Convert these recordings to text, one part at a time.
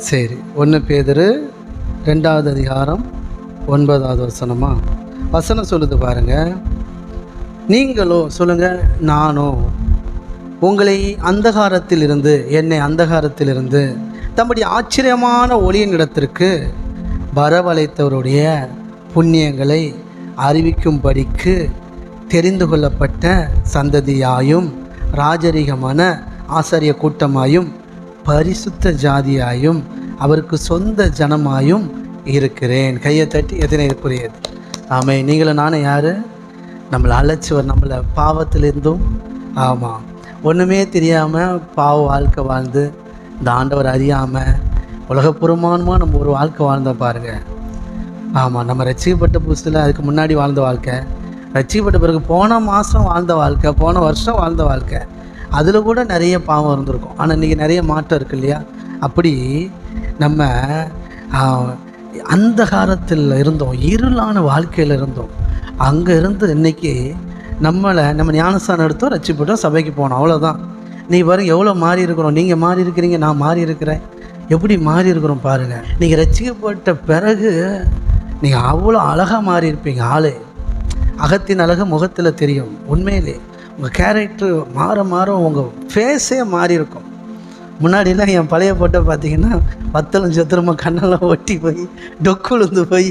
சரி ஒன்று பேதரு ரெண்டாவது அதிகாரம் ஒன்பதாவது வசனமா? வசனம் சொல்லுது பாருங்க. நீங்களோ சொல்லுங்க நானோ உங்களை அந்தகாரத்தில் இருந்து என்னை அந்தகாரத்திலிருந்து தம்முடைய ஆச்சரியமான ஒளியின் இடத்திற்கு வரவழைத்தவருடைய புண்ணியங்களை அறிவிக்கும்படிக்கு தெரிந்து கொள்ளப்பட்ட சந்ததியாயும் ராஜரிகமான ஆசாரிய கூட்டமாயும் பரிசுத்த ஜாதியாயும் அவருக்கு சொந்த ஜனமாயும் இருக்கிறேன். கையை தட்டி எதனைக்குரியது ஆமை நீங்களும் நானும் யார்? நம்மளை அழைச்சவர் நம்மளை பாவத்திலிருந்தும். ஆமாம் ஒன்றுமே தெரியாமல் பாவ வாழ்க்கை வாழ்ந்து இந்த ஆண்டவர் அறியாமல் உலகபூர்வமானமாக நம்ம ஒரு வாழ்க்கை வாழ்ந்தோம் பாருங்கள் ஆமாம் நம்ம ரசிக்கப்பட்ட புதுசில் அதுக்கு முன்னாடி வாழ்ந்த வாழ்க்கை. ரசிக்கப்பட்ட பிறகு போன மாதம் வாழ்ந்த வாழ்க்கை போன வருஷம் வாழ்ந்த வாழ்க்கை. அதில் கூட நிறைய பாவம் இருந்திருக்கும். ஆனால் இன்றைக்கி நிறைய மாற்றம் இருக்கு இல்லையா? அப்படி நம்ம அந்தகாரத்தில் அந்த காலத்தில் இருந்தோம் இருளான வாழ்க்கையில் இருந்தோம். அங்கே இருந்து இன்னைக்கு நம்மளை நம்ம ஞானஸ்தானம் எடுத்தோம் ரச்சிப்பட்டோம் சபைக்கு போனோம். அவ்வளோதான் நீ பாருங்க எவ்வளோ மாறி இருக்கிறோம். நீங்கள் மாறி இருக்கிறீங்க நான் மாறி இருக்கிறேன். எப்படி மாறி இருக்கிறோம் பாருங்கள் நீங்கள் ரசிக்கப்பட்ட பிறகு நீங்கள் அவ்வளோ அழகாக மாறி இருப்பீங்க ஆளே. அகத்தின் அழகு முகத்தில் தெரியும் உண்மையிலே. உங்கள் கேரக்டர் மாற மாற உங்கள் ஃபேஸே மாறி இருக்கும். முன்னாடிலாம் என் பழைய போட்டோ பார்த்தீங்கன்னா பத்தலும் சத்திரமா கண்ணெல்லாம் ஒட்டி போய் டொக்குழுந்து போய்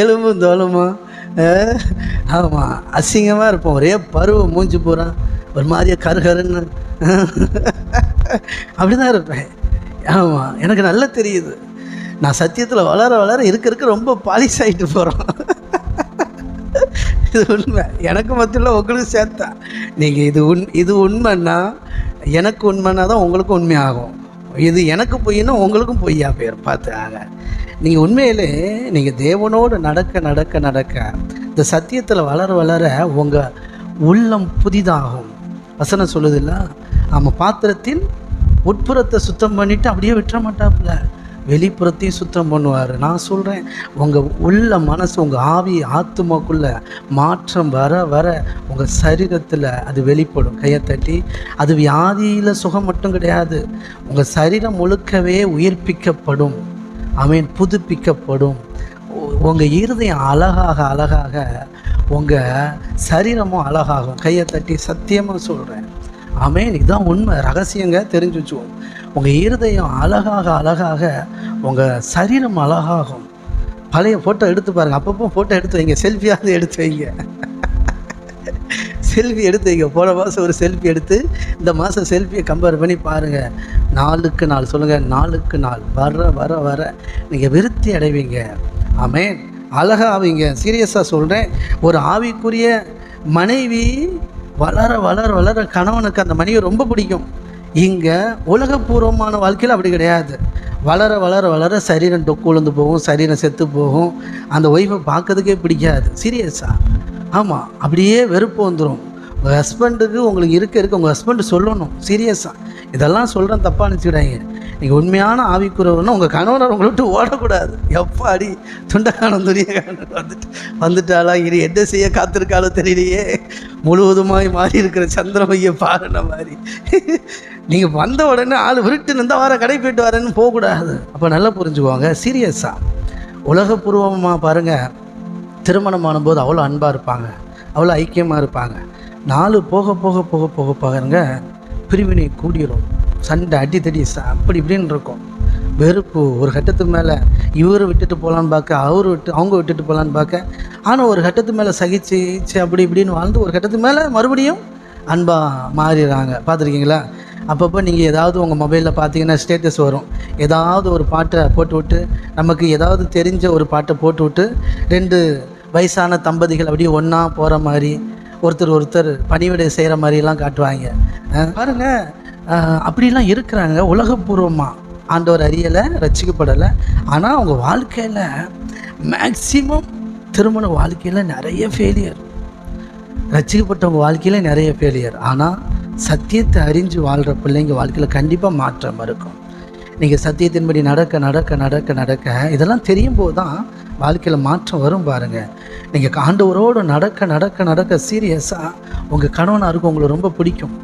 எலும்பும் தோலுமா ஆமாம் அசிங்கமாக இருப்போம். ஒரே பருவம் மூஞ்சி போகிறான் ஒரு மாதிரியே கருகருன்னு. அப்படி தான் இருப்பேன். ஆமாம் எனக்கு நல்லா தெரியுது. நான் சத்தியத்தில் வளர வளர இருக்க இருக்க ரொம்ப பாலிஷ் ஆகிட்டு போகிறோம் இது உண்மை. எனக்கு மத்தியில் உங்களுக்கு சேர்த்தா. நீங்கள் இது உண் இது உண்மைன்னா எனக்கு உண்மைன்னா தான் உங்களுக்கும் உண்மையாகும். இது எனக்கு பொய்னா உங்களுக்கும் பொய்யா பேர் பார்த்துக்காங்க நீங்கள் உண்மையிலே நீங்கள் தேவனோடு நடக்க நடக்க நடக்க இந்த சத்தியத்தில் வளர வளர உங்கள் உள்ளம் புதிதாகும். வசனம் சொல்லுதில்ல ஆமாம் பாத்திரத்தின் உட்புறத்தை சுத்தம் பண்ணிவிட்டு அப்படியே விட்டுற மாட்டாப்புல. வெளிப்புறத்தையும் சுத்தம் பண்ணுவார். நான் சொல்கிறேன் உங்கள் உள்ள மனசு உங்கள் ஆவி ஆத்மாக்குள்ளே மாற்றம் வர வர உங்கள் சரீரத்தில் அது வெளிப்படும். கையை தட்டி அது வியாதியில் சுகம் மட்டும் கிடையாது. உங்கள் சரீரம் முழுக்கவே உயிர்ப்பிக்கப்படும். அமீன் புதுப்பிக்கப்படும். உங்கள் இருதயம் அழகாக அழகாக உங்கள் சரீரமும் அழகாகும். கையை தட்டி சத்தியமாக சொல்கிறேன் ஆமென் இதுதான் உண்மை. ரகசியங்க தெரிஞ்சு வச்சுவோம் உங்கள் இருதயம் அழகாக அழகாக உங்கள் சரீரம் அழகாகும். பழைய ஃபோட்டோ எடுத்து பாருங்கள் அப்பப்போ ஃபோட்டோ எடுத்து வைங்க. செல்ஃபியாவது எடுத்து வைங்க. செல்ஃபி எடுத்து வைங்க. போன மாதம் ஒரு செல்ஃபி எடுத்து இந்த மாதம் செல்ஃபியை கம்பேர் பண்ணி பாருங்கள் நாளுக்கு நாள் சொல்லுங்கள் நாளுக்கு நாள். வர வர வர. நீங்கள் விருத்தி அடைவீங்க. ஆமேன். அழகாக ஆவீங்க. சீரியஸாக சொல்கிறேன் ஒரு ஆவிக்குரிய மனைவி வளர வளர வளர கணவனுக்கு அந்த மனைவி ரொம்ப பிடிக்கும். இங்கே உலகபூர்வமான வாழ்க்கையில் அப்படி கிடையாது. வளர வளர வளர சரீரம் டொக்கு விழுந்து போகும் சரீரம் செத்து போகும். அந்த ஒய்ஃபை பார்க்கறதுக்கே பிடிக்காது. சீரியஸாக ஆமாம் அப்படியே வெறுப்பு வந்துடும் உங்கள் ஹஸ்பண்டுக்கு உங்களுக்கு இருக்க இருக்க உங்கள் ஹஸ்பண்டு சொல்லணும். சீரியஸாக இதெல்லாம் சொல்கிறேன் தப்பாக நினச்சிக்கிடாங்க நீங்கள் உண்மையான ஆவிக்குறவர்னா உங்கள் கணவனர் உங்களை விட்டு ஓடக்கூடாது. எப்பாடி துண்டக்கானம் துணிய வந்துட்டு வந்துட்டாளா? இனி என்ன செய்ய காத்திருக்காளோ தெரியலையே. முழுவதுமாய் மாறி இருக்கிற சந்திரமையை பாருன மாதிரி. நீங்கள் வந்த உடனே ஆள் விருட்டு இந்த வாரம் கடை போயிட்டு வரேன்னு போகக்கூடாது. அப்போ நல்லா புரிஞ்சுக்குவாங்க. சீரியஸாக உலகபூர்வமாக பாருங்கள் திருமணமான போது அவ்வளோ அன்பாக இருப்பாங்க. அவ்வளோ ஐக்கியமாக இருப்பாங்க. நாலு போக போக போக போக பாருங்கள் பிரிவினை கூடிரும். சண்டை அடித்தடி அப்படி இப்படின்னு இருக்கும். வெறுப்பு ஒரு கட்டத்துக்கு மேலே இவர் விட்டுட்டு போகலான்னு பார்க்க அவர் விட்டு அவங்க விட்டுட்டு போகலான்னு பார்க்க ஆனால் ஒரு கட்டத்துக்கு மேலே சகிச்சு அப்படி இப்படின்னு வாழ்ந்து ஒரு கட்டத்துக்கு மேலே மறுபடியும் அன்பாக மாறிடுறாங்க. பார்த்துருக்கீங்களா? அப்பப்போ நீங்கள் ஏதாவது உங்கள் மொபைலில் பார்த்தீங்கன்னா ஸ்டேட்டஸ் வரும். ஏதாவது ஒரு பாட்டை போட்டு விட்டு நமக்கு ஏதாவது தெரிஞ்ச ஒரு பாட்டை போட்டு விட்டு ரெண்டு வயசான தம்பதிகள் அப்படியே ஒன்றா போகிற மாதிரி ஒருத்தர் ஒருத்தர் பணிவிடை செய்கிற மாதிரிலாம் காட்டுவாங்க. பாருங்கள் அப்படிலாம் இருக்கிறாங்க. உலகபூர்வமாக ஆண்டவர் அறியலை ரசிக்கப்படலை ஆனால் அவங்க வாழ்க்கையில் மேக்சிமம் திருமண வாழ்க்கையில் நிறைய ஃபெயிலியர் ரசிக்கப்பட்டவங்க வாழ்க்கையில் நிறைய ஃபெயிலியர் ஆனால் சத்தியத்தை அறிஞ்சு வாழ்கிற பிள்ளைங்க வாழ்க்கையில் கண்டிப்பாக மாற்றம் இருக்கும். நீங்கள் சத்தியத்தின்படி நடக்க நடக்க நடக்க நடக்க இதெல்லாம் தெரியும் போது தான் வாழ்க்கையில் மாற்றம் வரும் பாருங்கள் நீங்கள் ஆண்டவரோடு நடக்க நடக்க நடக்க சீரியஸாக உங்கள் கணவனாருக்கு உங்களை ரொம்ப பிடிக்கும்.